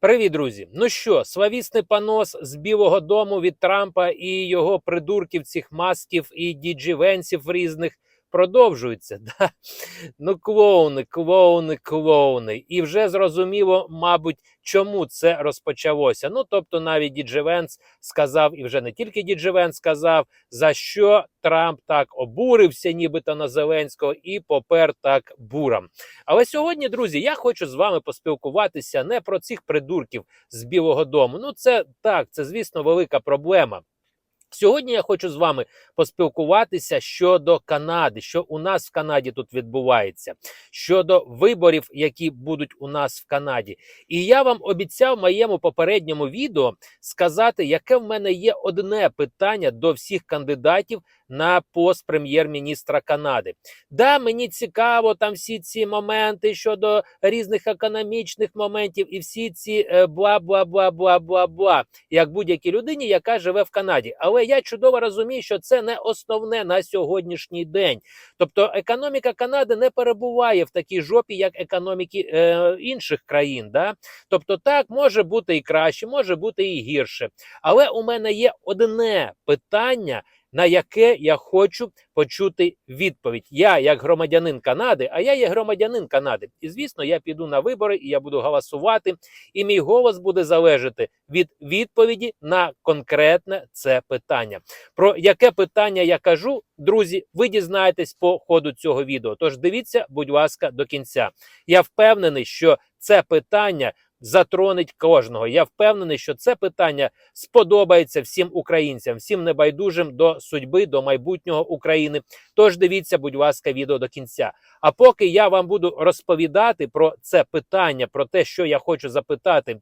Привіт, друзі! Ну що, славісний понос з Білого Дому від Трампа і його придурків, цих масків і діджівенців різних продовжується. Да? Ну, клоуни, клоуни, клоуни. І вже зрозуміло, мабуть, чому це розпочалося. Ну, тобто, навіть діджевенс сказав, і вже не тільки діджевенс сказав, за що Трамп так обурився, нібито на Зеленського, і попер так бурам. Але сьогодні, друзі, я хочу з вами поспілкуватися не про цих придурків з Білого Дому. Ну, це так, це звісно велика проблема. Сьогодні я хочу з вами поспілкуватися щодо Канади, що у нас в Канаді тут відбувається, щодо виборів, які будуть у нас в Канаді. І я вам обіцяв в моєму попередньому відео сказати, яке в мене є одне питання до всіх кандидатів на пост прем'єр-міністра Канади. Да, мені цікаво там всі ці моменти щодо різних економічних моментів і всі ці бла бла бла бла бла бла, як будь-якій людині, яка живе в Канаді. Але я чудово розумію, що це не основне на сьогоднішній день. Тобто, економіка Канади не перебуває в такій жопі, як економіки е, інших країн. Да? Тобто, так може бути і краще, може бути і гірше. Але у мене є одне питання на яке я хочу почути відповідь. Я, як громадянин Канади, а я є громадянин Канади. І звісно, я піду на вибори і я буду голосувати. І мій голос буде залежати від відповіді на конкретне це питання. Про яке питання я кажу, друзі, ви дізнаєтесь по ходу цього відео. Тож дивіться, будь ласка, до кінця. Я впевнений, що це питання затронить кожного. Я впевнений, що це питання сподобається всім українцям, всім небайдужим до судьби, до майбутнього України. Тож дивіться, будь ласка, відео до кінця. А поки я вам буду розповідати про це питання, про те, що я хочу запитати.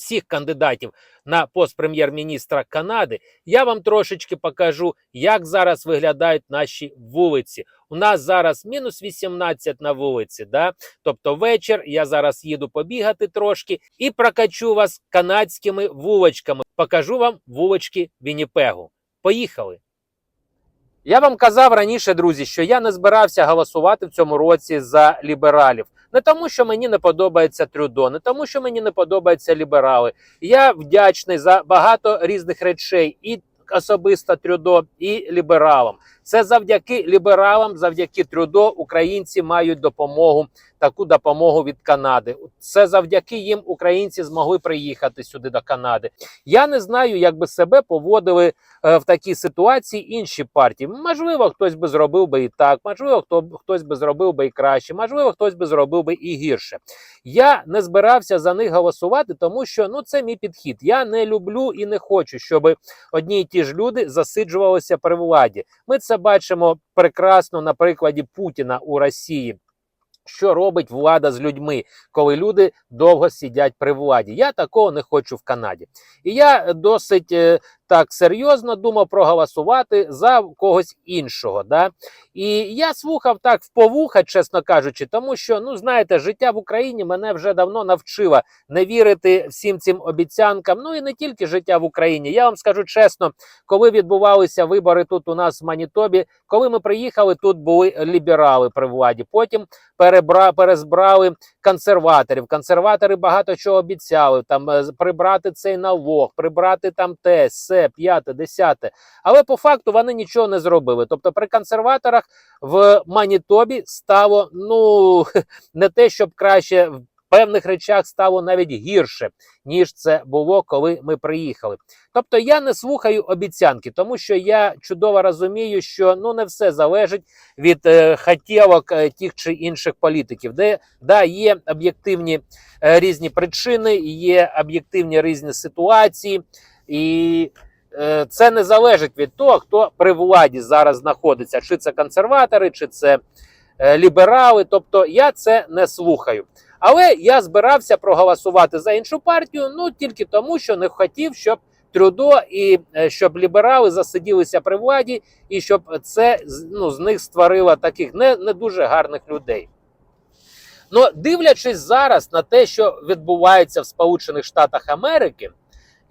Всіх кандидатів на пост прем'єр-міністра Канади я вам трошечки покажу, як зараз виглядають наші вулиці. У нас зараз мінус 18 на вулиці. Да? Тобто вечір. Я зараз їду побігати трошки і прокачу вас канадськими вулочками. Покажу вам вулочки Вінніпегу. Поїхали! Я вам казав раніше, друзі, що я не збирався голосувати в цьому році за лібералів. Не тому, що мені не подобається Трюдо, не тому, що мені не подобаються ліберали. Я вдячний за багато різних речей, і особисто Трюдо, і лібералам. Це завдяки лібералам, завдяки Трюдо, українці мають допомогу, таку допомогу від Канади. Це завдяки їм українці змогли приїхати сюди до Канади. Я не знаю, як би себе поводили е, в такій ситуації інші партії. Можливо, хтось би зробив би і так, можливо, хто хтось би зробив би і краще, можливо, хтось би зробив би і гірше. Я не збирався за них голосувати, тому що ну це мій підхід. Я не люблю і не хочу, щоб одні й ті ж люди засиджувалися при владі. Ми це бачимо прекрасно на прикладі Путіна у Росії. Що робить влада з людьми, коли люди довго сидять при владі? Я такого не хочу в Канаді. І я досить е, так серйозно думав проголосувати за когось іншого. Да? І я слухав так в повуха, чесно кажучи, тому що, ну знаєте, життя в Україні мене вже давно навчило не вірити всім цим обіцянкам. Ну і не тільки життя в Україні. Я вам скажу чесно, коли відбувалися вибори тут у нас в Манітобі, коли ми приїхали, тут були ліберали при владі. Потім перебра, перезбрали консерваторів. Консерватори багато чого обіцяли. Там е, прибрати цей налог, прибрати там те, все, п'яте, десяте. Але по факту вони нічого не зробили. Тобто, при консерваторах в Манітобі стало ну не те, щоб краще. в Певних речах стало навіть гірше, ніж це було, коли ми приїхали. Тобто я не слухаю обіцянки, тому що я чудово розумію, що ну не все залежить від е, хотілок е, тих чи інших політиків, де да, є об'єктивні е, різні причини, є об'єктивні різні ситуації, і це не залежить від того, хто при владі зараз знаходиться, чи це консерватори, чи це е, ліберали. Тобто я це не слухаю. Але я збирався проголосувати за іншу партію, ну тільки тому, що не хотів, щоб Трюдо і е, щоб ліберали засиділися при владі, і щоб це ну, з них створило таких не, не дуже гарних людей. Ну, дивлячись зараз на те, що відбувається в Сполучених Штатах Америки,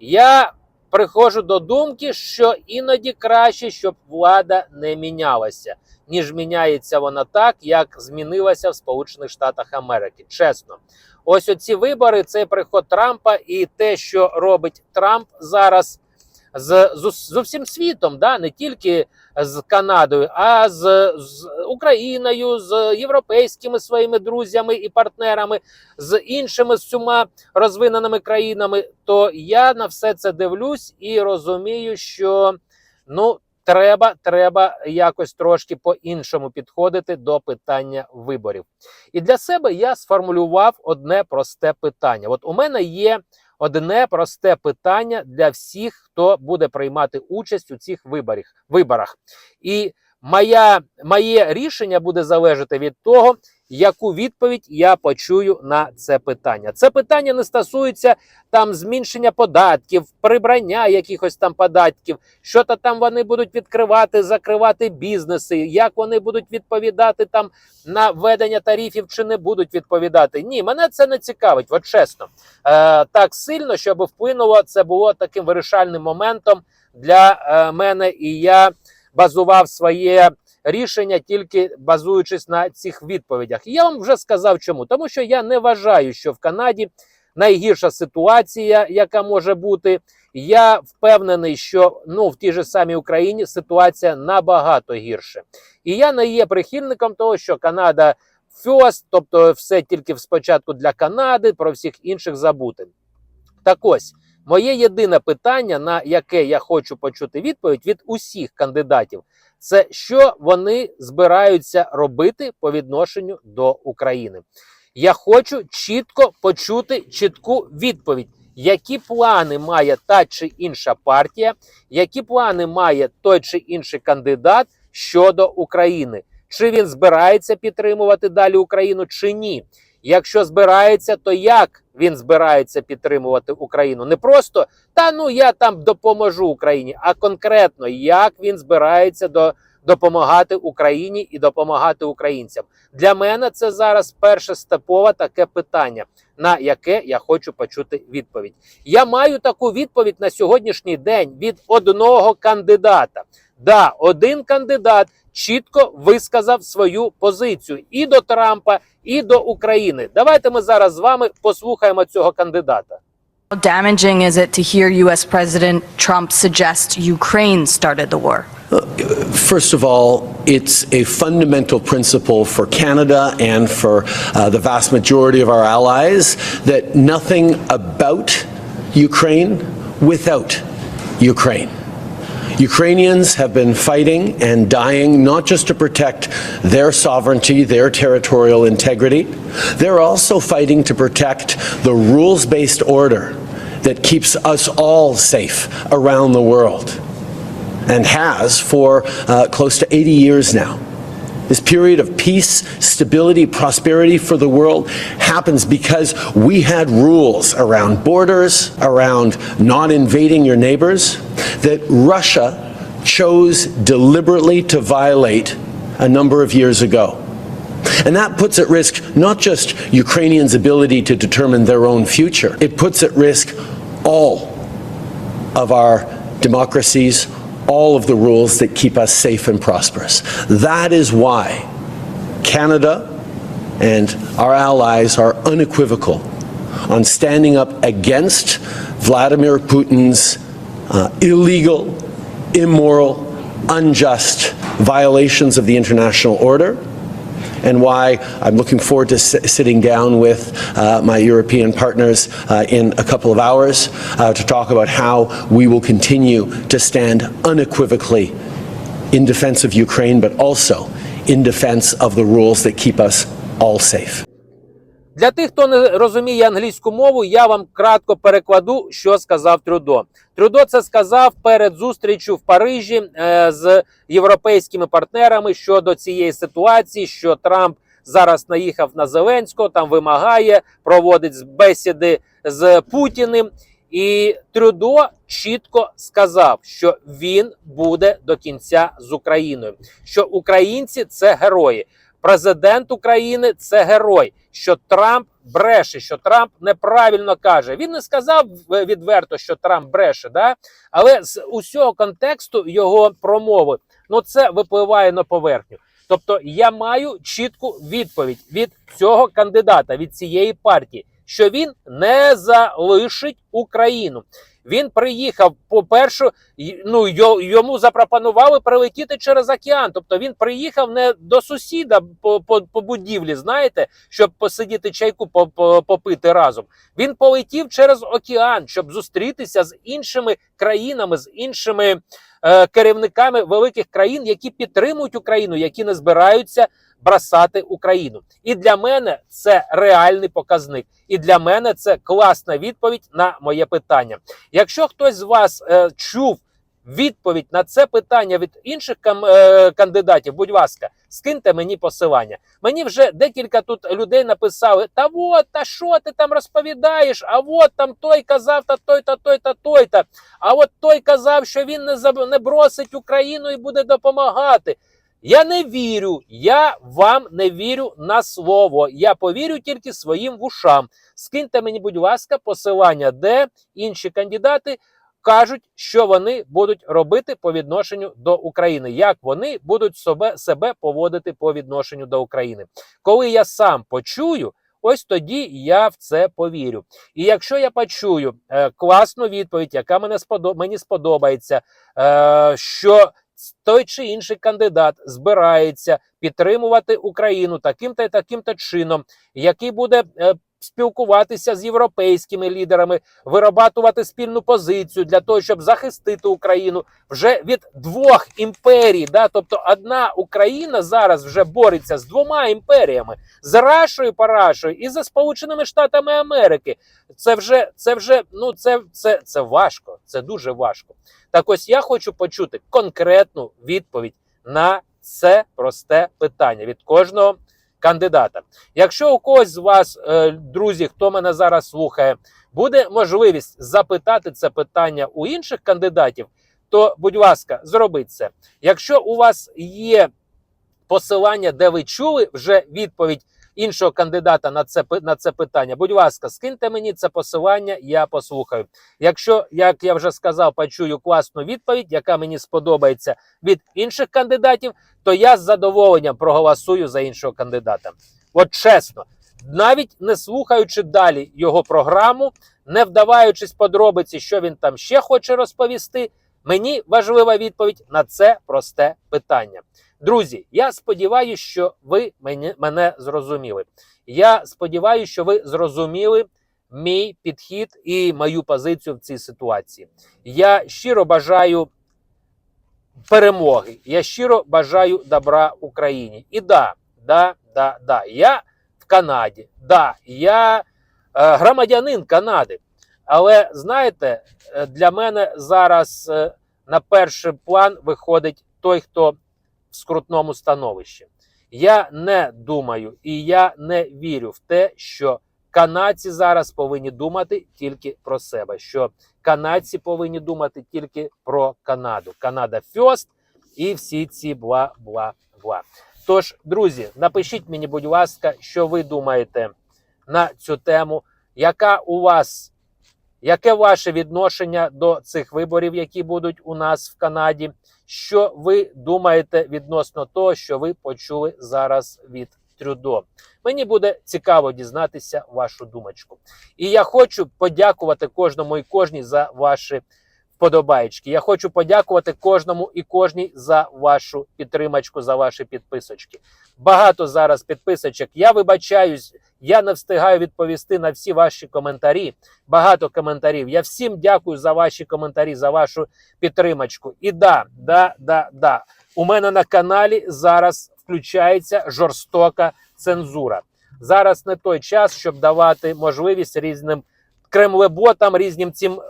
я приходжу до думки, що іноді краще, щоб влада не мінялася, ніж міняється вона так, як змінилася в Сполучених Штатах Америки. Чесно, ось оці вибори, цей приход Трампа і те, що робить Трамп зараз з, з, з усім світом, да, не тільки з Канадою, а з, з Україною, з європейськими своїми друзями і партнерами, з іншими всіма розвиненими країнами, то я на все це дивлюсь і розумію, що ну. Треба, треба якось трошки по-іншому підходити до питання виборів. І для себе я сформулював одне просте питання. От у мене є одне просте питання для всіх, хто буде приймати участь у цих виборах. І моя, моє рішення буде залежати від того, яку відповідь я почую на це питання. Це питання не стосується там зменшення податків, прибрання якихось там податків, що то там вони будуть відкривати, закривати бізнеси, як вони будуть відповідати там на введення тарифів чи не будуть відповідати. Ні, мене це не цікавить, от чесно. Е, так сильно, щоб вплинуло, це було таким вирішальним моментом для е, мене, і я базував своє рішення тільки базуючись на цих відповідях. І я вам вже сказав, чому тому, що я не вважаю, що в Канаді найгірша ситуація, яка може бути. Я впевнений, що ну в тій же самій Україні ситуація набагато гірше. І я не є прихильником того, що Канада first, тобто все тільки спочатку для Канади, про всіх інших забути. Так ось, моє єдине питання, на яке я хочу почути відповідь від усіх кандидатів, це що вони збираються робити по відношенню до України. Я хочу чітко почути чітку відповідь, які плани має та чи інша партія, які плани має той чи інший кандидат щодо України. Чи він збирається підтримувати далі Україну, чи ні? Якщо збирається, то як він збирається підтримувати Україну? Не просто та ну я там допоможу Україні, а конкретно як він збирається до допомагати Україні і допомагати українцям. Для мене це зараз перше степове таке питання, на яке я хочу почути відповідь. Я маю таку відповідь на сьогоднішній день від одного кандидата. Да, один кандидат чітко висказав свою позицію і до Трампа, і до України. Давайте ми зараз з вами послухаємо цього кандидата. How damaging is it to hear U.S. President Trump suggest Ukraine started the war? First of all, it's a fundamental principle for Canada and for uh, the vast majority of our allies that nothing about Ukraine without Ukraine. Ukrainians have been fighting and dying not just to protect their sovereignty, their territorial integrity, they're also fighting to protect the rules based order that keeps us all safe around the world and has for uh, close to 80 years now. This period of peace, stability, prosperity for the world happens because we had rules around borders, around not invading your neighbors, that Russia chose deliberately to violate a number of years ago. And that puts at risk not just Ukrainians' ability to determine their own future, it puts at risk all of our democracies, all of the rules that keep us safe and prosperous. That is why Canada and our allies are unequivocal on standing up against Vladimir Putin's uh, illegal, immoral, unjust violations of the international order and why I'm looking forward to sitting down with uh, my European partners uh, in a couple of hours uh, to talk about how we will continue to stand unequivocally in defense of Ukraine, but also in defense of the rules that keep us all safe. Для тих, хто не розуміє англійську мову, я вам кратко перекладу, що сказав Трюдо. Трюдо це сказав перед зустрічю в Парижі е, з європейськими партнерами щодо цієї ситуації, що Трамп зараз наїхав на Зеленського, там вимагає, проводить бесіди з Путіним. І Трюдо чітко сказав, що він буде до кінця з Україною, що українці це герої. Президент України це герой. Що Трамп бреше, що Трамп неправильно каже. Він не сказав відверто, що Трамп бреше, да? але з усього контексту його промови ну це випливає на поверхню. Тобто я маю чітку відповідь від цього кандидата, від цієї партії. що він не залишить Україну. Він приїхав, по-перше, й- ну йо- йому запропонували прилетіти через океан. Тобто він приїхав не до сусіда по, по, по будівлі, знаєте, щоб посидіти чайку по, по, попити разом. Він полетів через океан, щоб зустрітися з іншими країнами, з іншими е, керівниками великих країн, які підтримують Україну, які не збираються бросати Україну. І для мене це реальний показник. І для мене це класна відповідь на моє питання. Якщо хтось з вас е, чув відповідь на це питання від інших е, кандидатів, будь ласка, скиньте мені посилання. Мені вже декілька тут людей написали: та от, та що ти там розповідаєш? А от там той казав, та той, та той, та той. та А от той казав, що він не заб- не бросить Україну і буде допомагати. Я не вірю, я вам не вірю на слово. Я повірю тільки своїм вушам. Скиньте мені, будь ласка, посилання, де інші кандидати кажуть, що вони будуть робити по відношенню до України, як вони будуть себе, себе поводити по відношенню до України. Коли я сам почую, ось тоді я в це повірю. І якщо я почую е, класну відповідь, яка мене сподоб... мені сподобається, е, що той чи інший кандидат збирається підтримувати Україну таким-то і таким-то чином, який буде е, спілкуватися з європейськими лідерами, вирабатувати спільну позицію для того, щоб захистити Україну вже від двох імперій. Да? Тобто одна Україна зараз вже бореться з двома імперіями з Рашою Парашою і за Сполученими Штатами Америки. Це вже це вже ну це, це, це важко, це дуже важко. Так ось я хочу почути конкретну відповідь на це просте питання від кожного кандидата. Якщо у когось з вас, е, друзі, хто мене зараз слухає, буде можливість запитати це питання у інших кандидатів, то, будь ласка, зробіть це. Якщо у вас є посилання, де ви чули вже відповідь іншого кандидата на це на це питання, будь ласка, скиньте мені це посилання, я послухаю. Якщо, як я вже сказав, почую класну відповідь, яка мені сподобається від інших кандидатів, то я з задоволенням проголосую за іншого кандидата. От чесно, навіть не слухаючи далі його програму, не вдаваючись подробиці, що він там ще хоче розповісти, мені важлива відповідь на це просте питання. Друзі, я сподіваюся, що ви мене, зрозуміли. Я сподіваюся, що ви зрозуміли мій підхід і мою позицію в цій ситуації. Я щиро бажаю перемоги. Я щиро бажаю добра Україні. І да, да, да, да. Я в Канаді. Да, я е, громадянин Канади. Але знаєте, е, для мене зараз е, на перший план виходить той, хто в скрутному становищі. Я не думаю і я не вірю в те, що канадці зараз повинні думати тільки про себе. Що канадці повинні думати тільки про Канаду. Канада фьост і всі ці бла бла бла. Тож, друзі, напишіть мені, будь ласка, що ви думаєте на цю тему, яка у вас, яке ваше відношення до цих виборів, які будуть у нас в Канаді? Що ви думаєте відносно того, що ви почули зараз від Трюдо? Мені буде цікаво дізнатися вашу думочку. І я хочу подякувати кожному і кожній за ваші вподобаєчки. Я хочу подякувати кожному і кожній за вашу підтримочку, за ваші підписочки. Багато зараз підписочок. Я вибачаюсь, я не встигаю відповісти на всі ваші коментарі. Багато коментарів. Я всім дякую за ваші коментарі, за вашу підтримочку. І да, да, да, да. У мене на каналі зараз включається жорстока цензура. Зараз не той час, щоб давати можливість різним кремлеботам, різним цим,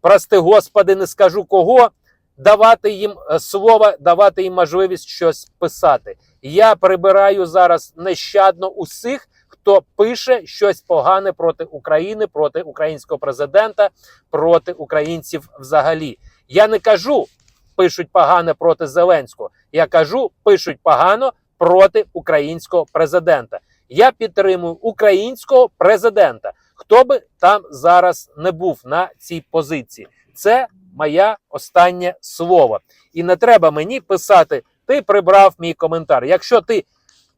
прости господи, не скажу кого, давати їм е, слово, давати їм можливість щось писати. Я прибираю зараз нещадно усіх, хто пише щось погане проти України, проти українського президента, проти українців взагалі. Я не кажу, пишуть погане проти Зеленського. Я кажу, пишуть погано проти українського президента. Я підтримую українського президента, хто би там зараз не був на цій позиції. Це моє останнє слово. І не треба мені писати, ти прибрав мій коментар. Якщо ти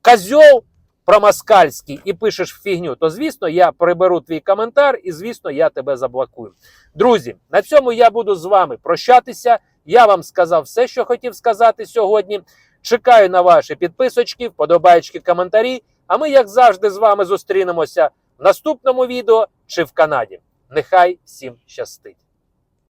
козьол, промаскальський і пишеш фігню, то звісно я приберу твій коментар і звісно я тебе заблокую. Друзі, на цьому я буду з вами прощатися. Я вам сказав все, що хотів сказати сьогодні. Чекаю на ваші підписочки, вподобайки, коментарі. А ми, як завжди, з вами зустрінемося в наступному відео чи в Канаді. Нехай всім щастить!